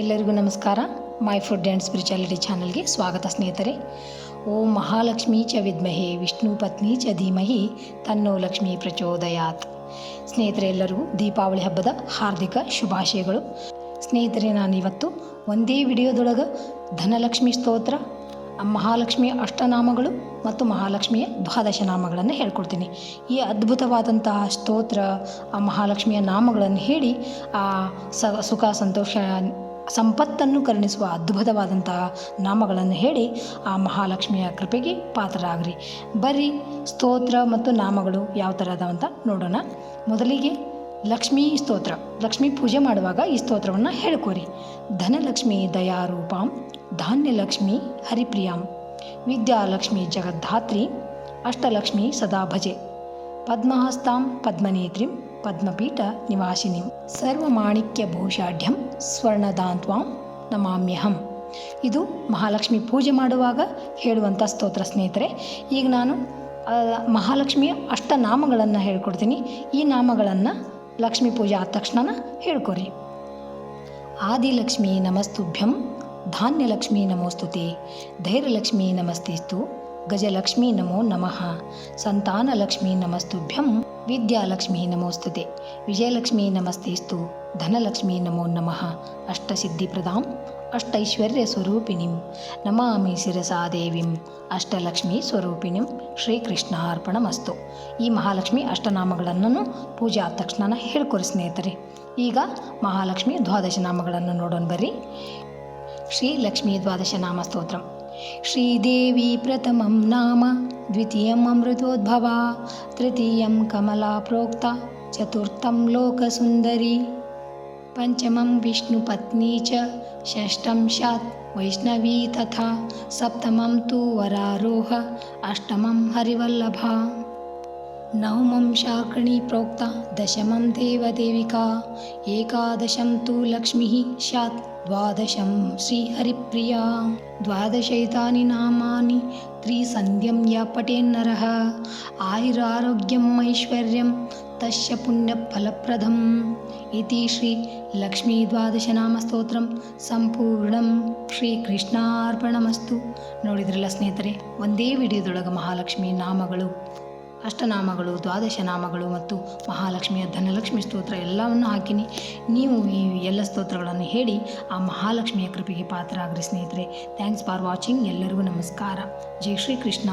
ಎಲ್ಲರಿಗೂ ನಮಸ್ಕಾರ. My food and spirituality ಚಾನಲ್ಗೆ ಸ್ವಾಗತ ಸ್ನೇಹಿತರೆ. ಓಂ ಮಹಾಲಕ್ಷ್ಮೀ ಚ ವಿದ್ಮಹೆ, ವಿಷ್ಣು ಪತ್ನಿ ಚ ಧೀಮಹಿ, ತನ್ನೋ ಲಕ್ಷ್ಮೀ ಪ್ರಚೋದಯಾತ್. ಸ್ನೇಹಿತರೆ ಎಲ್ಲರಿಗೂ ದೀಪಾವಳಿ ಹಬ್ಬದ ಹಾರ್ದಿಕ ಶುಭಾಶಯಗಳು. ಸ್ನೇಹಿತರೆ ನಾನು ಇವತ್ತು ಒಂದೇ ವಿಡಿಯೋದೊಳಗೆ ಧನಲಕ್ಷ್ಮಿ ಸ್ತೋತ್ರ ಮಹಾಲಕ್ಷ್ಮಿಯ ಅಷ್ಟನಾಮಗಳು ಮತ್ತು ಮಹಾಲಕ್ಷ್ಮಿಯ ದ್ವಾದಶ ನಾಮಗಳನ್ನು ಹೇಳ್ಕೊಡ್ತೀನಿ. ಈ ಅದ್ಭುತವಾದಂತಹ ಸ್ತೋತ್ರ ಆ ಮಹಾಲಕ್ಷ್ಮಿಯ ನಾಮಗಳನ್ನು ಹೇಳಿ ಆ ಸ ಸುಖ, ಸಂತೋಷ ಸಂಪತ್ತನ್ನು ಕರುಣಿಸುವ ಅದ್ಭುತವಾದಂತಹ ನಾಮಗಳನ್ನು ಹೇಳಿ ಆ ಮಹಾಲಕ್ಷ್ಮಿಯ ಕೃಪೆಗೆ ಪಾತ್ರರಾಗ್ರಿ. ಬರ್ರಿ, ಸ್ತೋತ್ರ ಮತ್ತು ನಾಮಗಳು ಯಾವ ಥರ ಅದಾವ ಅಂತ ನೋಡೋಣ. ಮೊದಲಿಗೆ ಲಕ್ಷ್ಮೀ ಸ್ತೋತ್ರ. ಲಕ್ಷ್ಮೀ ಪೂಜೆ ಮಾಡುವಾಗ ಈ ಸ್ತೋತ್ರವನ್ನು ಹೇಳ್ಕೊರಿ. ಧನಲಕ್ಷ್ಮಿ ದಯಾರೂಪಾಂ, ಧಾನ್ಯಲಕ್ಷ್ಮಿ ಹರಿಪ್ರಿಯಾಂ, ವಿದ್ಯಾಲಕ್ಷ್ಮಿ ಜಗದ್ಧಾತ್ರಿ, ಅಷ್ಟಲಕ್ಷ್ಮಿ ಸದಾ ಭಜೆ ಪದ್ಮಹಸ್ತಾಂ ಪದ್ಮನೇತ್ರಿಂ ಪದ್ಮಪೀಠ ನಿವಾಸಿನಿಂ ಸರ್ವಮಾಣಿಕ್ಯ ಭೂಷಾಢ್ಯಂ ಸ್ವರ್ಣದಾಂತ್ವಾಂ ನಮಾಮ್ಯಹಂ. ಇದು ಮಹಾಲಕ್ಷ್ಮಿ ಪೂಜೆ ಮಾಡುವಾಗ ಹೇಳುವಂಥ ಸ್ತೋತ್ರ ಸ್ನೇಹಿತರೆ. ಈಗ ನಾನು ಮಹಾಲಕ್ಷ್ಮಿಯ ಅಷ್ಟನಾಮಗಳನ್ನು ಹೇಳ್ಕೊಡ್ತೀನಿ. ಈ ನಾಮಗಳನ್ನು ಲಕ್ಷ್ಮೀ ಪೂಜೆ ಆದ ತಕ್ಷಣ ಹೇಳ್ಕೊರಿ ಆದಿಲಕ್ಷ್ಮಿ ನಮಸ್ತುಭ್ಯಂ, ಧಾನ್ಯಲಕ್ಷ್ಮಿ ನಮೋಸ್ತುತಿ, ಧೈರ್ಯಲಕ್ಷ್ಮಿ ನಮಸ್ತಿಸ್ತು ಗಜಲಕ್ಷ್ಮಿ ನಮೋ ನಮಃ. ಸಂತಾನಲಕ್ಷ್ಮೀ ನಮಸ್ತುಭ್ಯಂ. ವಿದ್ಯಾಲಕ್ಷ್ಮಿ ನಮೋಸ್ತುತೆ. ವಿಜಯಲಕ್ಷ್ಮೀ ನಮಸ್ತೇಸ್ತು. ಧನಲಕ್ಷ್ಮೀ ನಮೋ ನಮಃ. ಅಷ್ಟಸಿದ್ಧಿಪ್ರದಾಂ. ಅಷ್ಟೈಶ್ವರ್ಯ ಸ್ವರೂಪಿಣಿಂ ನಮಾಮಿ ಶಿರಸಾ ದೇವಿಂ. ಅಷ್ಟಲಕ್ಷ್ಮೀ ಸ್ವರೂಪಿಣಿಂ. ಶ್ರೀಕೃಷ್ಣಾರ್ಪಣಮಸ್ತು. ಈ ಮಹಾಲಕ್ಷ್ಮಿ ಅಷ್ಟನಾಮಗಳನ್ನು ಪೂಜೆ ಆದ ತಕ್ಷಣ ಹೇಳ್ಕೊರಿ ಸ್ನೇಹಿತರೆ. ಈಗ ಮಹಾಲಕ್ಷ್ಮಿ ದ್ವಾದಶ ನಾಮಗಳನ್ನು ನೋಡೋಣ ಬರ್ರಿ. ಶ್ರೀಲಕ್ಷ್ಮೀ ದ್ವಾದಶ ನಾಮ ಸ್ತೋತ್ರಂ. श्रीदेवी प्रथमं नाम द्वितीयम् अमृतोद्भवा तृतीयं कमला प्रोक्ता चतुर्थं लोकसुन्दरी पञ्चमं विष्णुपत्नी च षष्ठं सात् वैष्णवी तथा सप्तमं तु वरारोह अष्टमं हरिवल्लभा। ನವಮಂ ಶಾಕಣಿ ಪ್ರೋಕ್ತ ದಶಮಂ ದೇವದೇವಿಕಾ ಏಕಾದಶಂ ತು ಲಕ್ಷ್ಮೀ ಸ್ಯಾತ್ ದ್ವಾದಶಂ ಶ್ರೀಹರಿಪ್ರಿಯಾ ದ್ವಾದಶೈತಾನಿ ನಾಮಾನಿ ತ್ರಿಸಂಧ್ಯಂ ಯ ಪಟೇನ್ನರಃ ಆಯುರಾರೋಗ್ಯಂ ಐಶ್ವರ್ಯಂ ತಸ್ಯ ಪುಣ್ಯಫಲಪ್ರದಂ ಇತಿ ಶ್ರೀ ಲಕ್ಷ್ಮೀ ದ್ವಾದಶನಾಮ ಸ್ತೋತ್ರಂ ಸಂಪೂರ್ಣಂ ಶ್ರೀಕೃಷ್ಣಾರ್ಪಣಮಸ್ತು ನೋಡಿದ್ರಲ್ಲ ಸ್ನೇಹಿತರೆ, ಒಂದೇ ವಿಡಿಯೋದೊಳಗೆ ಮಹಾಲಕ್ಷ್ಮಿ ನಾಮಗಳು ಅಷ್ಟನಾಮಗಳು ದ್ವಾದಶ ನಾಮಗಳು ಮತ್ತು ಮಹಾಲಕ್ಷ್ಮಿಯ ಧನಲಕ್ಷ್ಮಿ ಸ್ತೋತ್ರ ಎಲ್ಲವನ್ನು ಹಾಕಿನಿ. ನೀವು ಈ ಎಲ್ಲ ಸ್ತೋತ್ರಗಳನ್ನು ಹೇಳಿ ಆ ಮಹಾಲಕ್ಷ್ಮಿಯ ಕೃಪೆಗೆ ಪಾತ್ರ ಆಗ್ರಿ ಸ್ನೇಹಿತರೆ. ಥ್ಯಾಂಕ್ಸ್ ಫಾರ್ ವಾಚಿಂಗ್ ಎಲ್ಲರಿಗೂ ನಮಸ್ಕಾರ. ಜೈ ಶ್ರೀ ಕೃಷ್ಣ